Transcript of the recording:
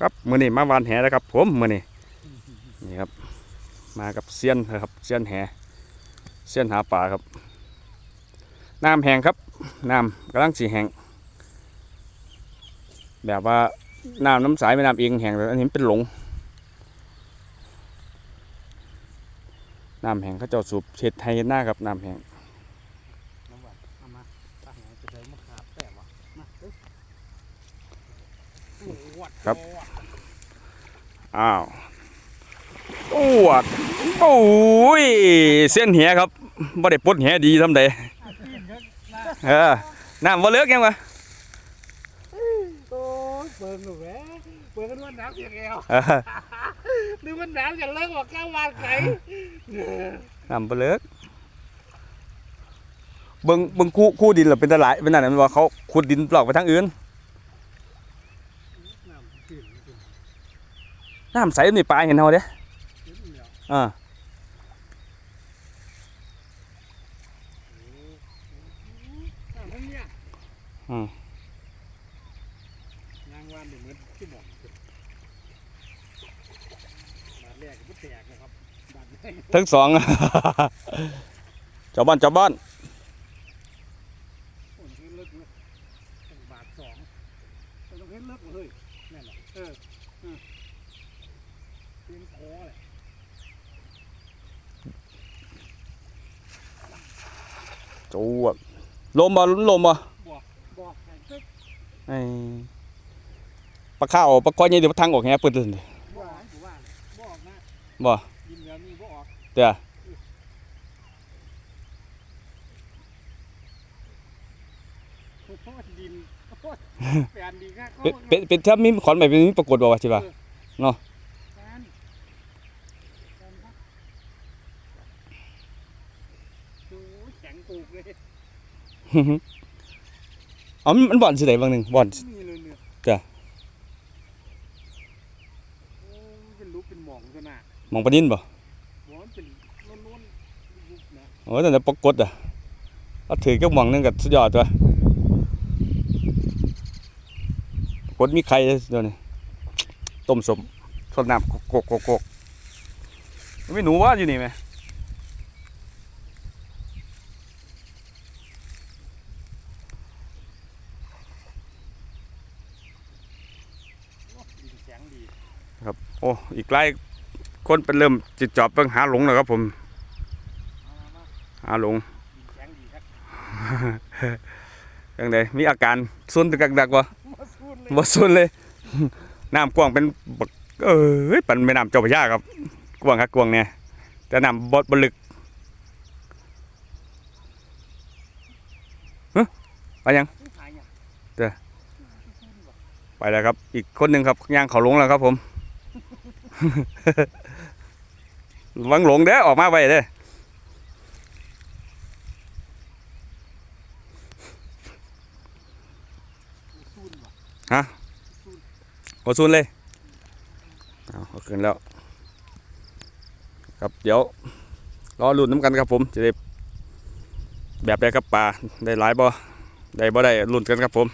ครับมือนี้มาวานแหแล้วครับ ผมมือนี้นี่ครับ มากับเซียนครับเซียนแหเซียนหาปลาครับน้ำแห้งครับน้ำกำลังสีแห้งแบบว่าน้ำน้ำใสไม่น้ำเองแห้งแต่อันนี้เป็นหลงน้ำแห้งเขาเจ้าสูบเช็ดไทยหน้าครับน้ำแห้งน้ำหวานเอามาตั้งไหนจะได้มะขามแปะวะมาเอ้ยโอ้โหวัดครับโอ้วัดอ้าวโอ้วดโอ้ยเส้นแหครับบ่ได้ปลดแหดีทำใดกินก็น่าเออน้ำบ่เลิกยังวะโอ้ยเปิดหนูแหมเปิดกันว่าน้ำเพียงเอวเออนึกว่าน้ำจะเลิกกว่าก้าววานไก่น้ำบ่เลิกเบิ่งเบิ่งคู่คู่ดินล่ะเป็นตะหลายเป็นนั่นน่ะมันว่าเขาขุดดินปลอกไปทางอื่นน้ำขึ้นขึ้น น้ำใสนี่ปลาเห็นเฮาเด้ขึ้นเดี๋ยวอ่าน้ำทั้งเนี่ยอืมยางวานเดี๋ยวเหมือนที่บอกบาทแรกก็แตกนะครับบาทแรกทั้งสองเจ้าบ้านเจ้าบ้านโอ้ยเลิกเลยตั้งบาทสองแต่ต้องเห็นเลิกหมดเลยนั่นแหละเออเออเพียงคอเลย โจวบลมบ่ลมบ่บอกบอกให้ตึ๊กไอ้ปลาข้าวปลาคอยใหญ่เดี๋ยวทางออกแหปึดเลยบอกให้ผมว่าบอกนะบ่ยินแบบนี้บอกออกเด้อโอ้โหดินโอ้โหแปลนดีครับเป็นเป็นเป็นถ้ามีขอนใหม่เป็นมีปรากฏบ่ว่าสิว่าแปลนแปลนครับโอ้ย แข็งปลูกเลยอ๋อมันมันบ่อนสิไดบางหนึงบ่อนนี่เลยเนี่ยจ้ะโอ้ยเป็นลูกเป็นหมองขนาดหมองปลานินบ่หมอนเป็นล้วนๆลูกนะโอ้แต่แต่ปรากฏอะเอาถือกับหมองหนึงก็สุดยอดตัวปรากฏมีไข่เดี๋ยวนี้ต้มสมทอดน้ำโกกโกกโกกมีหนูว่าอยู่นี่ไหม โอ้ดินแข็งดี โอ้อีกไล่คนเป็นเริ่มจิตจอบเพิ่งหาหลงแล้วครับผมมามามาหาหลงดินแข็งดีครับยังไงมีอาการซุนตึกดักๆบ่มาสู้เลยบ่ซุนเลยน้ำกว้างเป็นบักเอ้ยปันแม่น้ำเจ้าพระยาครับกว้างครับกว้างเนี่ยแต่น้ำบ่บ่ลึกฮะไปยังหายเนี่ยเด้อไปแล้วครับ อีกคนหนึ่งครับย่างเขาหลงแล้วครับผมระ วังหลงเด้อออกมาไปเด้อสู้ดีกว่าโอซุนเลยเอาเอาขึ้นแล้ว ครับเดี๋ยว รอลุ้นน้ำกันครับผมจะได้แบบได้ครับปลาได้หลายบ่ได้บ่ได้ลุ้นกันครับผม